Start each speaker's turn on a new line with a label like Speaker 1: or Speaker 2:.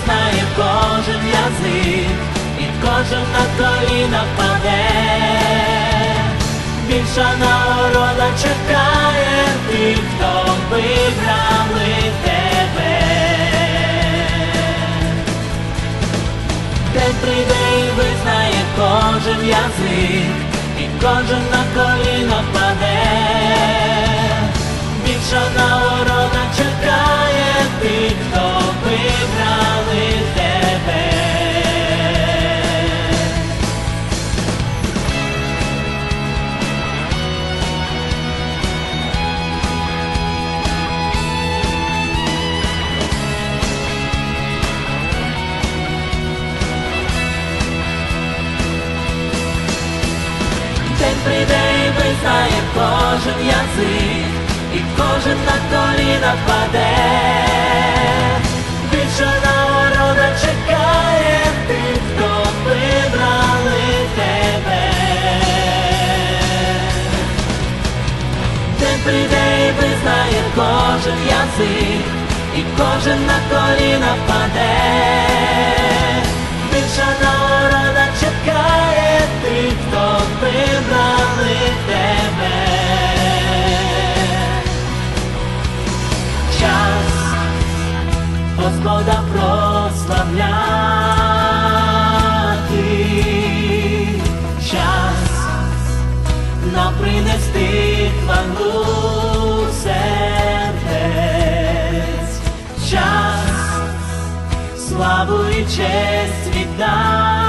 Speaker 1: і визнає кожен язик, і кожен на коліна впаде. Більша нагорода чекає тих, хто вибрали тебе. День прийде і визнає кожен язик, і кожен на коліна впаде. День прийде і визнає кожен язик, і кожен на коліна впаде. Більша нагорода чекає тих, хто вибрали тебе. День прийде і визнає кожен язик, і кожен на коліна впаде. Славу і честь віддати.